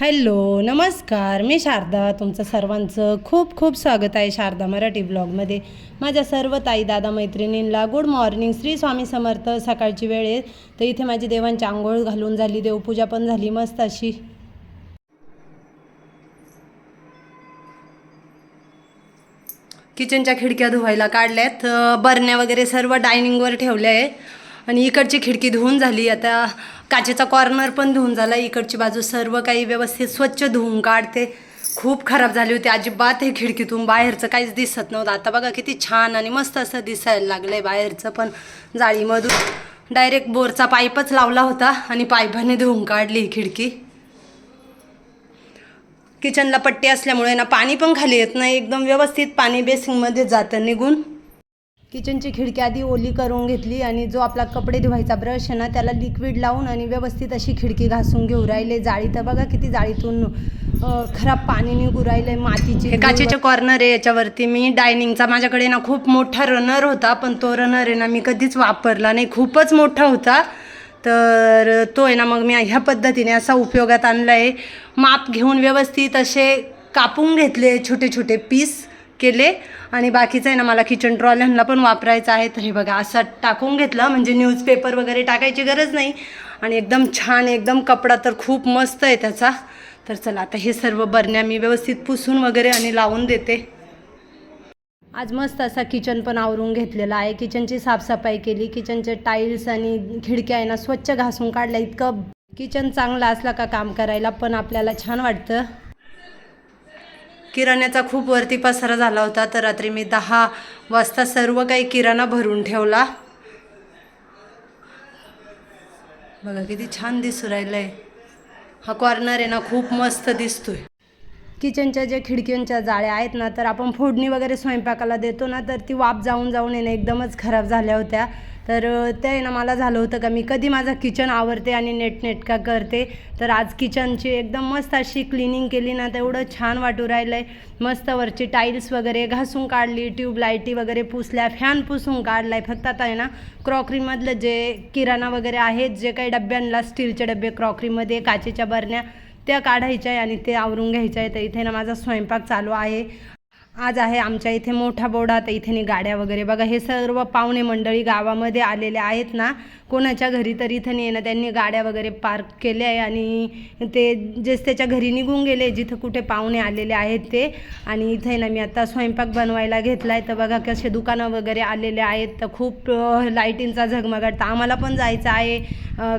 Hello नमस्कार. मी शारदा तुमचं सर्वांचं खूप खूप स्वागत आहे शारदा मराठी ब्लॉगमध्ये. माझ्या सर्व ताई दादा मैत्रिणींला गुड मॉर्निंग श्री स्वामी समर्थ सकाळची वेळ आहे. तर इथे माझी देवांची आंघोळ घालून झाली देवपूजा पण झाली मस्त अशी. किचनच्या खिडक्या धुवायला काढल्यात. बरण्या वगैरे सर्व डायनिंगवर ठेवल्या आहे आणि इकडची खिडकी धुवून झाली. आता काचेचा कॉर्नर पण धुवून झाला. इकडची बाजू सर्व काही व्यवस्थित स्वच्छ धुवून काढते. खूप खराब झाली होती. अजिबात हे खिडकीतून बाहेरचं काहीच दिसत नव्हतं. आता बघा किती छान आणि मस्त असं दिसायला लागलं आहे बाहेरचं पण जाळीमधून. डायरेक्ट बोरचा पाईपच लावला होता आणि पाईपाने धुवून काढली ही खिडकी. किचनला पट्टी असल्यामुळे ना पाणी पण खाली येत नाही. एकदम व्यवस्थित पाणी बेसिंगमध्ये जातं निघून. किचनची खिडकी आधी ओली करून घेतली आणि जो आपला कपडे धुवायचा ब्रश आहे ना त्याला लिक्विड लावून आणि व्यवस्थित अशी खिडकी घासून घेऊ राहिले. जाळी तर बघा किती जाळीतून खराब पाणी निघू राहिले मातीचे काचेचे कॉर्नर आहे याच्यावरती. मी डायनिंगचा माझ्याकडे ना खूप मोठा रनर होता पण तो रनर आहे ना मी कधीच वापरला नाही. खूपच मोठा होता. तर तो आहे ना मग मी ह्या पद्धतीने असा उपयोगात आणला आहे माप घेऊन व्यवस्थित असे कापून घेतले छोटे छोटे पीस केले. आणि बाकीचं आहे ना मला किचन ट्रॉल्यांना पण वापरायचं आहे. तर हे बघा असं टाकून घेतलं. म्हणजे न्यूजपेपर वगैरे टाकायची गरज नाही. आणि एकदम छान एकदम कपडा तर खूप मस्त आहे त्याचा. तर चला आता हे सर्व बरण्या मी व्यवस्थित पुसून वगैरे आणि लावून देते. आज मस्त असा किचन पण आवरून घेतलेला आहे. किचनची साफसफाई केली. किचनचे टाईल्स आणि खिडक्या आहे ना स्वच्छ घासून काढल्या. इतकं किचन चांगलं असला का काम करायला पण आपल्याला छान वाटतं. किराण्याचा खूप वरती पसारा झाला होता तर रात्री मी दहा वाजता सर्व काही किराणा भरून ठेवला. बघा किती छान दिसू राहिलंय. हा कॉर्नर आहे ना खूप मस्त दिसतोय. किचनच्या ज्या खिडक्यांच्या जाळ्या आहेत ना तर आपण फोडणी वगैरे स्वयंपाकाला देतो ना तर ती वाफ जाऊन जाऊन येणं एकदमच खराब झाल्या होत्या. तर ते आहे ना मला झालं होतं का मी कधी माझं किचन आवरते आणि नेटनेटका करते. तर आज किचनची एकदम मस्त अशी क्लिनिंग केली ना तर एवढं छान वाटू राहिलं आहे मस्त वरची टाईल्स वगैरे घासून काढली ट्यूबलाईटी वगैरे पुसल्या फॅन पुसून काढला आहे फक्त आता आहे ना क्रॉकरीमधलं जे किराणा वगैरे आहेत जे काही डब्यांना स्टीलचे डबे क्रॉकरीमध्ये काचेच्या बरण्या त्या काढायच्या आहे आणि ते आवरून घ्यायच्या आहे. तर इथे ना माझा स्वयंपाक चालू आहे. आज आहे आमच्या इथे मोठा बोडा तर इथे नी गाड्या वगैरे. बघा हे सर्व पाहुणे मंडळी गावामध्ये आलेले आहेत ना. कोणाच्या घरी तर इथं नाही ना त्यांनी गाड्या वगैरे पार्क केल्या आहे आणि ते जेच त्याच्या घरी निघून गेले जिथं कुठे पाहुणे आलेले आहेत ते. आणि इथे ना मी आता स्वयंपाक बनवायला घेतला आहे तर बघा कसे दुकानं वगैरे आलेले आहेत. तर खूप लाईटींचा झगमगाट. तर आम्हाला पण जायचं आहे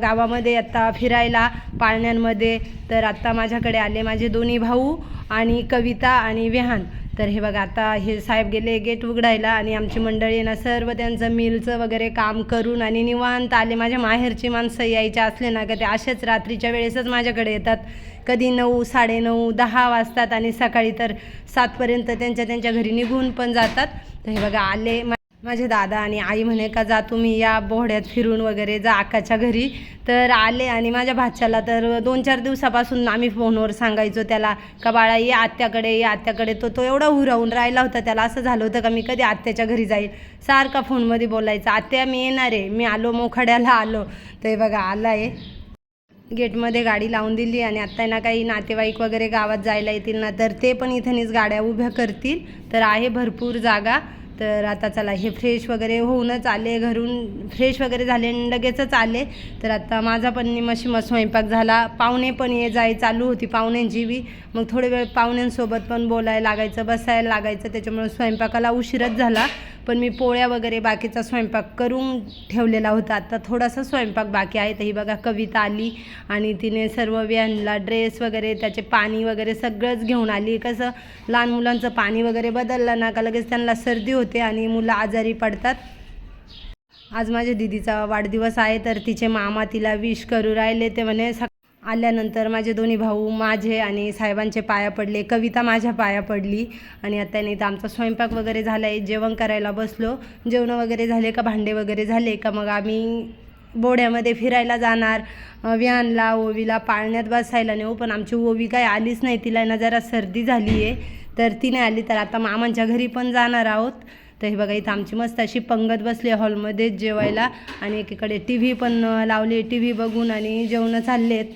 गावामध्ये आत्ता फिरायला पाळण्यांमध्ये. तर आत्ता माझ्याकडे आले माझे दोन्ही भाऊ आणि कविता आणि विहान. तर हे बघा आता हे साहेब गेले गेट उघडायला आणि आमची मंडळी ना सर्व त्यांचं मिलचं वगैरे काम करून आणि निवांत आले. माझ्या माहेरची माणसं यायचे असले ना का ते असेच रात्रीच्या वेळेसच माझ्याकडे येतात. कधी नऊ साडेनऊ दहा वाजतात आणि सकाळी तर सातपर्यंत त्यांच्या त्यांच्या घरी निघून पण जातात. तर हे बघा आले. माझे दादा आणि आई म्हणे का जा तुम्ही या बोहड्यात फिरून वगैरे जा आकाच्या घरी. तर आले आणि माझ्या भाच्याला तर दोन चार दिवसापासून आम्ही फोनवर सांगायचो त्याला का बाळा ये आत्याकडे ये आत्याकडे. तो तो एवढा हुरावून राहिला होता त्याला असं झालं होतं का मी कधी आत्याच्या घरी जाईल. सारखा फोनमध्ये बोलायचा आत्या मी येणार आहे मी आलो मोखाड्याला आलो. ते बघा आला आहे गेटमध्ये गाडी लावून दिली आणि आत्ता ना काही नातेवाईक वगैरे गावात जायला येतील ना तर ते पण इथेनीच गाड्या उभ्या करतील. तर आहे भरपूर जागा. तर आता चला हे फ्रेश वगैरे होऊनच आले घरून फ्रेश वगैरे झाले आणि लगेचच आले. तर आता माझा पण निमशी मग स्वयंपाक झाला. पाहुणे पण ये जाय चालू होती पाहुण्यांची बी. मग थोडे वेळ पाहुण्यांसोबत पण बोलायला लागायचं बसायला लागायचं. त्याच्यामुळे स्वयंपाकाला उशीरच झाला. पण मी पोळ्या वगैरे बाकीचा स्वयंपाक करून ठेवलेला होता. आता थोडासा स्वयंपाक बाकी आहे. तर ही बघा कविता आली आणि तिने सर्व व्यानला ड्रेस वगैरे त्याचे पाणी वगैरे सगळंच घेऊन आली. कसं लहान मुलांचं पाणी वगैरे बदललं ना का लगेच त्यांना सर्दी होते आणि मुलं आजारी पडतात. आज माझ्या दिदीचा वाढदिवस आहे तर तिचे मामा तिला विश करू राहिले. ते म्हणे आल्यानंतर माझे दोन्ही भाऊ माझे आणि साहेबांचे पाया पडले कविता माझ्या पाया पडली आणि आता नाही तर आमचा स्वयंपाक वगैरे झाला आहे जेवण करायला बसलो. जेवणं वगैरे झाले का भांडे वगैरे झाले का मग आम्ही बोड्यामध्ये फिरायला जाणार व्यानला ओवीला पाळण्यात बसायला नेऊ पण आमची ओवी काय आलीच नाही तिला ना जरा सर्दी झाली आहे तर ती नाही आली तर आता मामांच्या घरी पण जाणार आहोत. तर हे बघा इथं आमची मस्त अशी पंगत बसली हॉलमध्येच जेवायला आणि एकीकडे टी व्ही पण लावली टी व्ही बघून आणि जेवणं चालले आहेत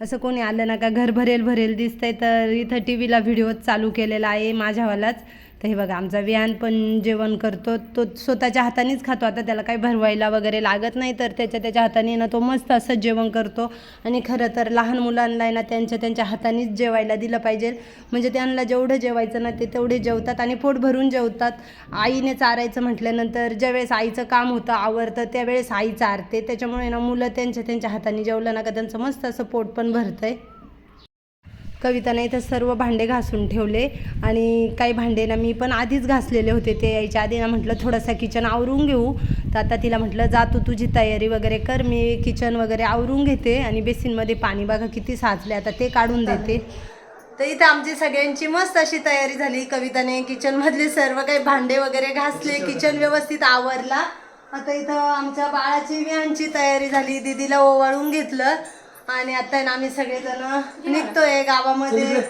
असं कोणी आलं ना का घर भरेल भरेल दिसतंय तर इथं टी व्हीला व्हिडिओ चालू केलेला आहे माझ्यावालाच तर हे बघा आमचा विहान पण जेवण करतो. तो स्वतःच्या हातानेच खातो. आता त्याला काही भरवायला वगैरे लागत नाही तर त्याच्या त्याच्या हाताने ना तो मस्त असं जेवण करतो. आणि खरं तर लहान मुलांना आहे ना त्यांच्या त्यांच्या हातानेच जेवायला दिलं पाहिजे. म्हणजे त्यांना जेवढं जेवायचं ना ते तेवढे जेवतात आणि पोट भरून जेवतात. आईने चारायचं म्हटल्यानंतर ज्यावेळेस आईचं काम होतं आवडतं त्यावेळेस आई चारते. त्याच्यामुळे ना मुलं त्यांच्या त्यांच्या हाताने जेवलं ना का त्यांचं मस्त असं पोट पण भरतं आहे कविताने इथं सर्व भांडे घासून ठेवले आणि काही भांडे ना मी पण आधीच घासलेले होते ते. यायच्या आधी ना म्हटलं थोडंसं किचन आवरून घेऊ. तर आता तिला म्हटलं जा तू तुझी तयारी वगैरे कर मी किचन वगैरे आवरून घेते आणि बेसिनमध्ये पाणी बघा किती साचले आता ते काढून देते. तर इथं आमची सगळ्यांची मस्त अशी तयारी झाली. कविताने किचनमधले सर्व काही भांडे वगैरे घासले किचन व्यवस्थित आवरला. आता इथं आमच्या बाळाची विहांची तयारी झाली. दिदीला ओवाळून घेतलं. आणि आता ना आम्ही सगळेजण निघतोय गावामध्ये.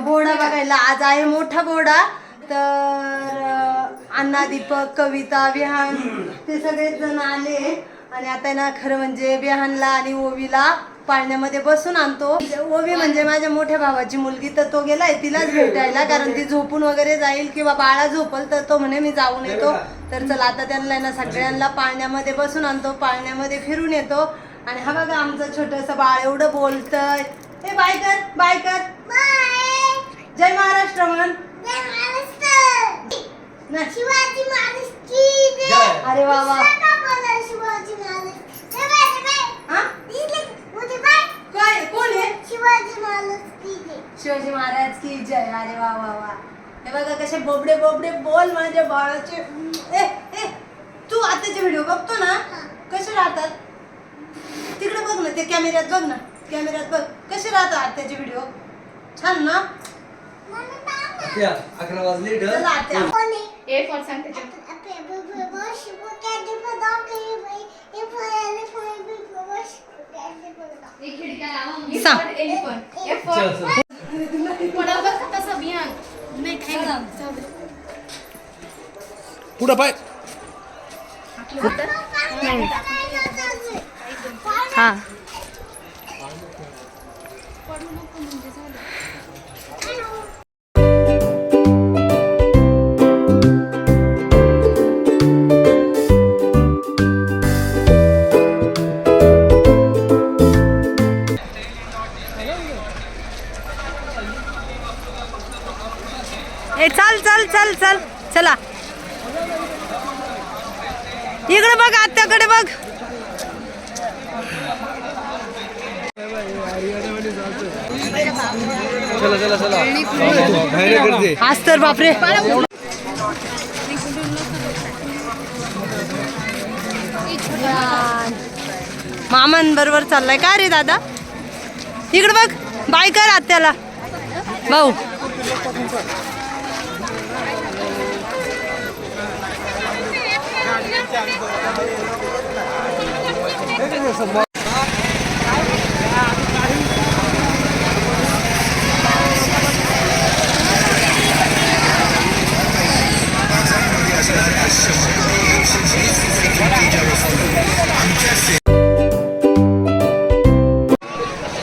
बोडा बघायला. आज आहे मोठा बोडा तर अण्णा दीपक कविता विहान ते सगळेच जण आले. आणि आता ना खरं म्हणजे विहानला आणि ओवीला पाळण्यामध्ये बसून आणतो. ओवी म्हणजे माझ्या मोठ्या भावाची मुलगी तर तो गेलाय तिलाच भेटायला. कारण ती झोपून वगैरे जाईल किंवा बाळा झोपल तर तो म्हणे मी जाऊन येतो. तर चला आता त्यांना ना सगळ्यांना पाळण्यामध्ये बसून आणतो. पाळण्यामध्ये फिरून येतो. आणि हा बघा आमचं छोटस बाळ एवढं बोलतय. हे बाय कर बाय कर. जय महाराष्ट्र म्हण. अरे वा वा. हा? काय? कोण आहे शिवाजी महाराज की जय. शिवाजी महाराज की जय अरे वा वा वा. हे बघा कसे बोबडे बोबडे बोल माझ्या बाळाचे. तू आताचे व्हिडिओ बघतो ना? कसे राहतात? तिकडे बघ ना ते कॅमेऱ्यात बघ ना कॅमेऱ्यात बघ कसे राहतात आत्याचे व्हिडिओ छान ना अकरा वाजले ढ चला आत्या? ए फॉर सांग त्याच्यात. हे फळाले फळ बी ब- ब- शिव कॅन्डी बदाम. एक खिडक्या लावा ए सांग. फॉर एलिफंट ए चल, फॉर चल. बरोबर का तसं बियाण नाही काही नाही जाऊ दे. पुढं पाय नाही. हा. ए चल चल चल चल. चला. इकडे बघ आत्याकडे बघ. चला चला चला. बाहेर करते आज तर बापरे. मामन बरोबर चाललाय. का रे दादा? इकडे बघ बाय कर आत्याला. भाऊ.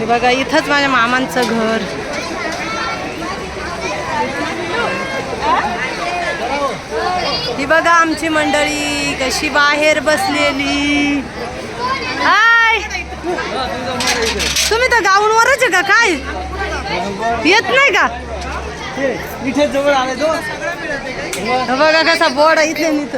बघा इथंच माझ्या मामांचं घर. ही बघा आमची मंडळी कशी बाहेर बसलेली. हाय! तुम्ही तर गाऊनवरच आहे का काय? येत नाही का? इथे जवळ आले तो बघा कसा बोर्ड आहे इथले निघतो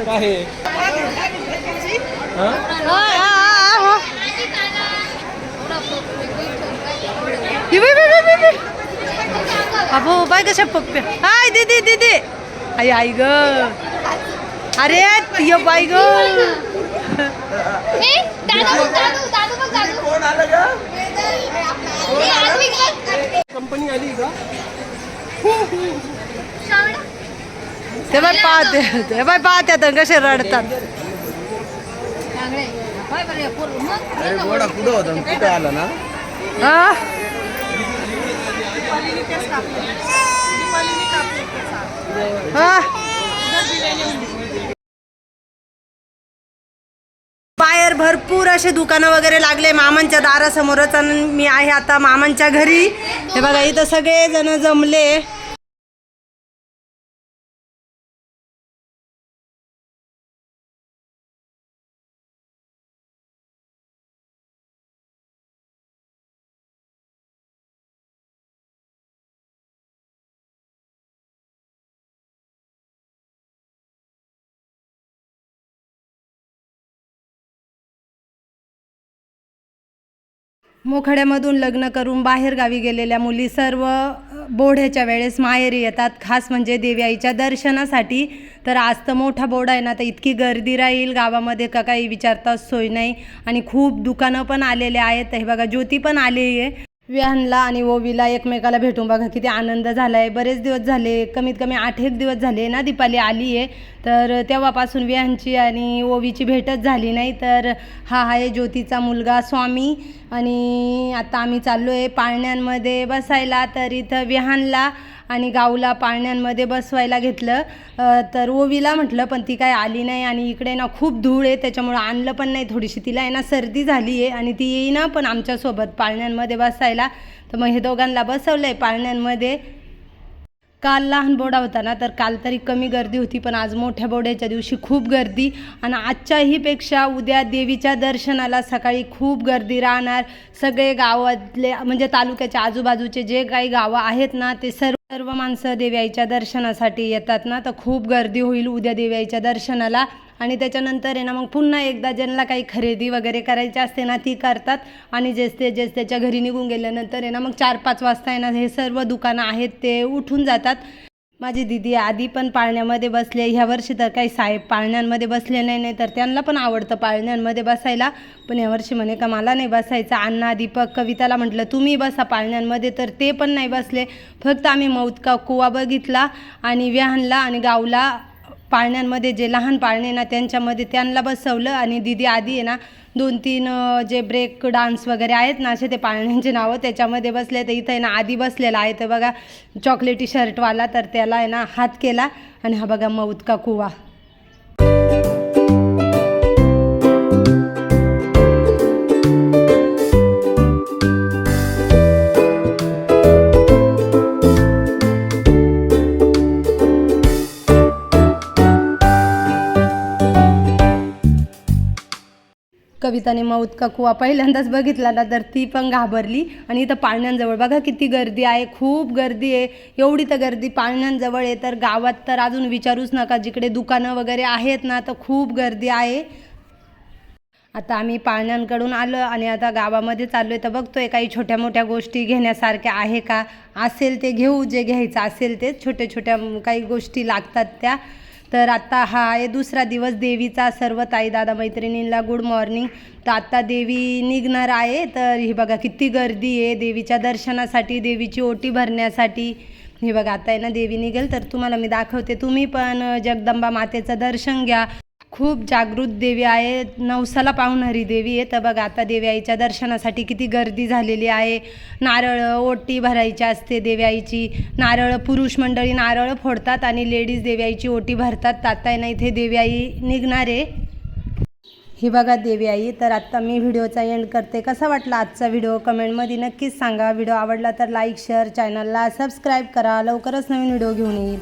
अबो बाय कशा पप्प्या. हाय दीदी दीदी. आई आई ग. अरे यो बाय ग. कंपनी आली का? ते बाय पाहते ते बाय पाहते आता कसे रडतात. कुठं होता? कुठं आला ना? हा? बाहेर भरपूर असे दुकानं वगैरे लागले मामांच्या दारासमोरच आणि मी आहे आता मामांच्या घरी. हे बघा इथं सगळे जण जमले. मोखड्यामधून लग्न करून बाहेर गावी गेलेल्या मुली सर्व बोढ्याच्या वेळेस माहेरी येतात. खास म्हणजे देवी आईच्या दर्शनासाठी. तर आज तर मोठा बोर्ड आहे ना तर इतकी गर्दी राहील गावामध्ये का काही विचारता सोय नाही. आणि खूप दुकानं पण आलेले आहेत. हे बघा ज्योती पण आली आहे. विहानला आणि ओवीला एकमेकाला भेटून बघा किती आनंद झाला आहे बरेच दिवस झाले कमीत कमी आठ एक दिवस झाले ना दीपाली आली आहे तर तेव्हापासून विहानची आणि ओवीची भेटच झाली नाही. तर हा आहे ज्योतीचा मुलगा स्वामी. आणि आता आम्ही चाललो आहे पाळण्यांमध्ये बसायला. तर इथं विहानला आणि गावला पाळण्यांमध्ये बसवायला घेतलं. तर ओवीला म्हटलं पण ती काय आली नाही आणि इकडे ना खूप धूळ आहे त्याच्यामुळं आणलं पण नाही थोडीशी. तिला आहे ना सर्दी झाली आहे आणि ती येईना पण आमच्यासोबत पाळण्यांमध्ये बसायला. तर मग हे दोघांना बसवलं आहे पाळण्यांमध्ये. काल लहान बोडा होता ना तर काल तरी कमी गर्दी होती पण आज मोठ्या बोड्याच्या दिवशी खूप गर्दी. आणि आजच्याहीपेक्षा उद्या देवीच्या दर्शनाला सकाळी खूप गर्दी राहणार. सगळे गावातले म्हणजे तालुक्याच्या आजूबाजूचे जे काही गावं आहेत ना ते सर्व सर्व माणसं देवी आईच्या दर्शनासाठी येतात ना तर खूप गर्दी होईल उद्या देवी आईच्या दर्शनाला. आणि त्याच्यानंतर आहे ना मग पुन्हा एकदा ज्यांना काही खरेदी वगैरे करायची असते ना ती करतात. आणि जेच ते जेच त्याच्या घरी निघून गेल्यानंतर आहे ना मग चार पाच वाजता आहे ना हे सर्व दुकानं आहेत ते उठून जातात. माझी दिदी आधी पण पाळण्यामध्ये बसले ह्या वर्षी तर काही साहेब पाळण्यांमध्ये बसले नाही नाही तर त्यांना पण आवडतं पाळण्यांमध्ये बसायला. पण यावर्षी म्हणे का मला नाही बसायचं. अण्णा दीपक कविताला म्हटलं तुम्ही बसा पाळण्यांमध्ये. तर ते पण नाही बसले. फक्त आम्ही मौतका कुवा बघितला आणि विहानला आणि गावला पाळण्यांमध्ये जे लहान पाळणे ना त्यांच्यामध्ये त्यांना बसवलं आणि दिदी आधी आहे ना दोन तीन जे ब्रेक डान्स वगैरे आहेत ना असे ते पाळण्यांचे नावं त्याच्यामध्ये बसले. तर इथं आहे ना आधी बसलेला आहे. तर बघा चॉकलेटी शर्टवाला तर त्याला आहे ना हात केला. आणि हा बघा मौत का कुवा. कविताने माऊत का कुवा पहिल्यांदाच बघितला ना तर ती पण घाबरली. आणि इथं पाळण्यांजवळ बघा किती गर्दी आहे खूप गर्दी आहे. एवढी तर गर्दी पाळण्यांजवळ आहे तर गावात तर अजून विचारूच नका जिकडे दुकानं वगैरे आहेत ना तर खूप गर्दी आहे. आता आम्ही पाळण्यांकडून आलो आणि आता गावामध्ये चाललो आहे तर बघतोय काही छोट्या मोठ्या गोष्टी घेण्यासारख्या आहे का? असेल ते घेऊ जे घ्यायचं असेल ते छोट्या छोट्या काही गोष्टी लागतात त्या. तर आत्ता हा आहे दुसरा दिवस देवीचा. सर्व ताई दादा मैत्रिणींना गुड मॉर्निंग तर आत्ता देवी निघणार आहे. तर ही बघा किती गर्दी आहे देवीच्या दर्शनासाठी देवीची ओटी भरण्यासाठी. हे बघा आता आहे ना देवी निघेल. तर तुम्हाला मी दाखवते. तुम्ही पण जगदंबा मातेचं दर्शन घ्या. खूप जागृत देवी आहे. नवसाला पावणारी देवी आहे. तर बघा आता देवी आईच्या दर्शनासाठी किती गर्दी झालेली आहे. नारळ ओटी भरायची असते देवी आईची. नारळ पुरुष मंडळी नारळ फोडतात आणि लेडीज देवी आईची ओटी भरतात. तर आता ना इथे देवी आई निघणार. आहे ही बघा देवी आई तर आत्ता मी व्हिडिओचा एंड करते. कसा वाटला आजचा व्हिडिओ? कमेंटमध्ये नक्कीच सांगा. व्हिडिओ आवडला तर लाईक शेअर चॅनलला सबस्क्राईब करा. लवकरच नवीन व्हिडिओ घेऊन येईल.